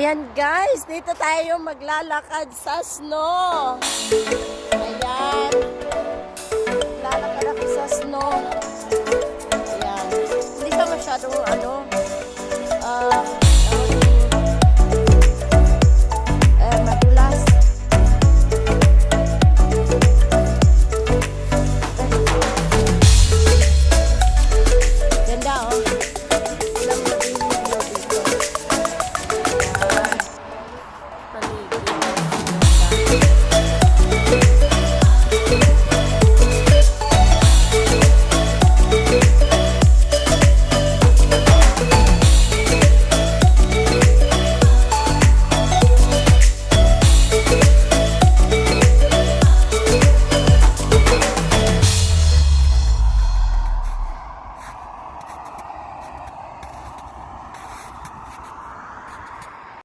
Ayan guys, dito tayo maglalakad sa snow. Ayan. Lalakad ako sa snow.